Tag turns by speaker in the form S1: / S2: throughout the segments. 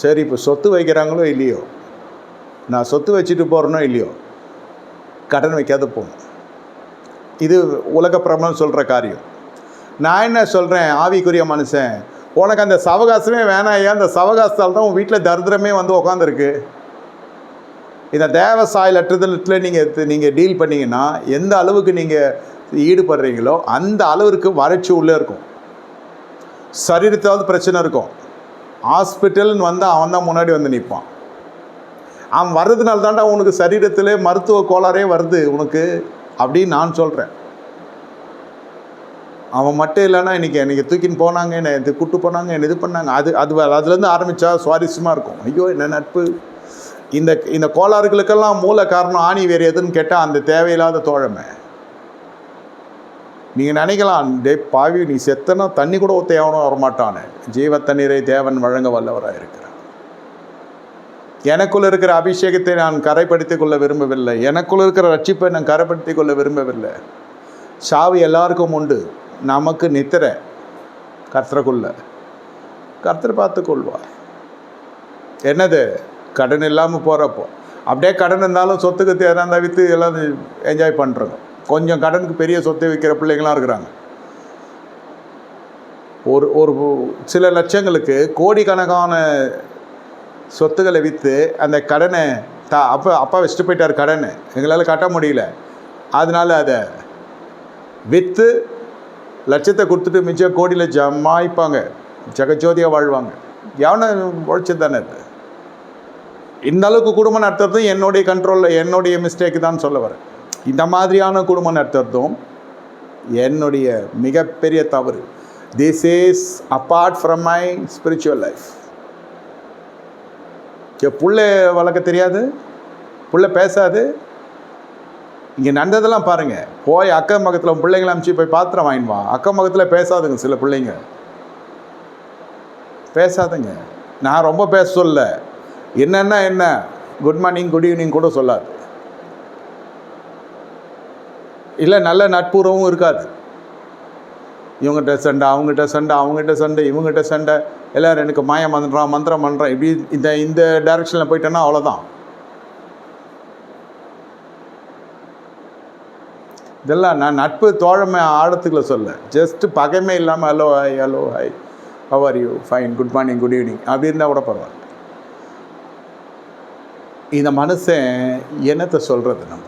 S1: சரி இப்போ சொத்து வைக்கிறாங்களோ இல்லையோ? நான் சொத்து வச்சுட்டு போகிறேனோ இல்லையோ? கடன் வைக்காத போகணும் இது உலக பிரபலம் சொல்கிற காரியம். நான் என்ன சொல்கிறேன் ஆவிக்குரிய மனுஷன்? உனக்கு அந்த சவகாசமே வேணாம். ஐயா அந்த சவகாசத்தால் தான் உன் வீட்டில் தரித்திரமே வந்து உக்காந்துருக்கு? இந்த தேவ சாயல் அற்றுதலத்தில் நீங்கள் நீங்கள் டீல் பண்ணிங்கன்னா எந்த அளவுக்கு நீங்கள் ஈடுபடுறீங்களோ அந்த அளவிற்கு வறட்சி உள்ளே இருக்கும். சரீரத்தாவது பிரச்சனை இருக்கும். ஹாஸ்பிட்டல்னு வந்தால் அவன் தான் முன்னாடி வந்து நிற்பான் அவன் வர்றதுனால தாண்டா உனக்கு சரீரத்தில் மருத்துவ கோளாறே வருது உனக்கு அப்படின்னு நான் சொல்கிறேன் அவன் மட்டும் இல்லைன்னா இன்றைக்கி எனக்கு தூக்கின்னு போனாங்க என்னை இது கூப்பிட்டு போனாங்க என்னை இது பண்ணாங்க. அது அது அதுலேருந்து ஆரம்பித்தா சுவாரஸ்யமாக இருக்கும். ஐயோ என்ன நட்பு? இந்த இந்த கோளாறுகளுக்கெல்லாம் மூல காரணம் ஆணி வேறு எதுன்னு கேட்டால் அந்த தேவையில்லாத தோழமை. நீங்கள் நினைக்கலாம் டே பாவி நீ செத்தனா தண்ணி கூட ஒத்த எவனும் வரமாட்டானே. ஜீவ தண்ணீரை தேவன் வழங்க வல்லவராக இருக்கிறார். எனக்குள் இருக்கிற அபிஷேகத்தை நான் கரைப்படுத்திக் கொள்ள விரும்பவில்லை. எனக்குள் இருக்கிற ரட்சிப்பை நான் கரைப்படுத்திக் கொள்ள விரும்பவில்லை. சாவு எல்லாருக்கும் உண்டு. நமக்கு நித்திர கர்த்தருக்குள்ள. கர்த்தர் பார்த்துக்கொள்வார் என்னது? கடன் இல்லாமல் போகிறப்போ அப்படியே கடன் இருந்தாலும் சொத்துக்கு தேவை தவித்து எல்லாம் என்ஜாய் பண்ணுறோங்க கொஞ்சம் கடனுக்கு பெரிய சொத்தை விற்கிற பிள்ளைங்களாம் இருக்கிறாங்க. ஒரு ஒரு சில லட்சங்களுக்கு கோடிக்கணக்கான சொத்துக்களை விற்று அந்த கடனை தா அப்பா அப்பா வச்சுட்டு போயிட்டார் கடனை. எங்களால் கட்ட முடியல. அதனால் அதை விற்று லட்சத்தை கொடுத்துட்டு மிச்சம் கோடியில் ஜமாய்ப்பாங்க. ஜெகஜோதியாக வாழ்வாங்க. எவனை உழைச்சது தானே அது? இந்த அளவுக்கு குடும்பம் நடத்துறது என்னுடைய கண்ட்ரோலில் என்னுடைய மிஸ்டேக்கு தான் சொல்ல வரேன். இந்த மாதிரியான குடும்பம் நடத்துறதும் என்னுடைய மிகப்பெரிய தவறு. This is apart from my spiritual life புள்ள வளர்க்க தெரியாது. புள்ள பேசாது. இங்கே நடந்ததெல்லாம் பாருங்கள் போய் அக்கம் பக்கத்தில் பிள்ளைங்கள பிள்ளைங்களை அனுப்பிச்சு போய் பாத்திரம் வாங்கிடுவா அக்கம் பக்கத்தில் பேசாதுங்க சில பிள்ளைங்க. பேசாதுங்க. நான் ரொம்ப பேச சொல்ல. என்னென்னா என்ன? குட் மார்னிங் குட் ஈவினிங் கூட சொல்லாது. இல்லை நல்ல நட்புறவும் இருக்காது. இவங்ககிட்ட சண்டை அவங்ககிட்ட சண்டை அவங்ககிட்ட சண்டை இவங்ககிட்ட சண்டை. எல்லோரும் எனக்கு மாயம் பண்ணுறான் மந்திரம் பண்ணுறான் இப்படி இந்த இந்த டைரெக்ஷனில் போயிட்டேன்னா அவ்வளோதான் இதெல்லாம் நான் நட்பு தோழமை ஆழத்துக்குள்ள சொல்ல. ஜஸ்ட்டு பகைமை இல்லாமல் hello hi hello hi how are you fine good morning good evening அப்படி இருந்தால் கூட பரவாயில்ல. இந்த மனுஷன் என்னத்தை சொல்கிறது நம்ம?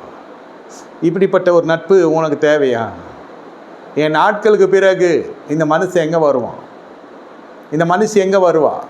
S1: இப்படிப்பட்ட ஒரு நட்பு உனக்கு தேவையா? என் நாட்களுக்கு பிறகு இந்த மனுஷன் எங்கே வருவான்? இந்த மனுஷன் எங்கே வருவாள்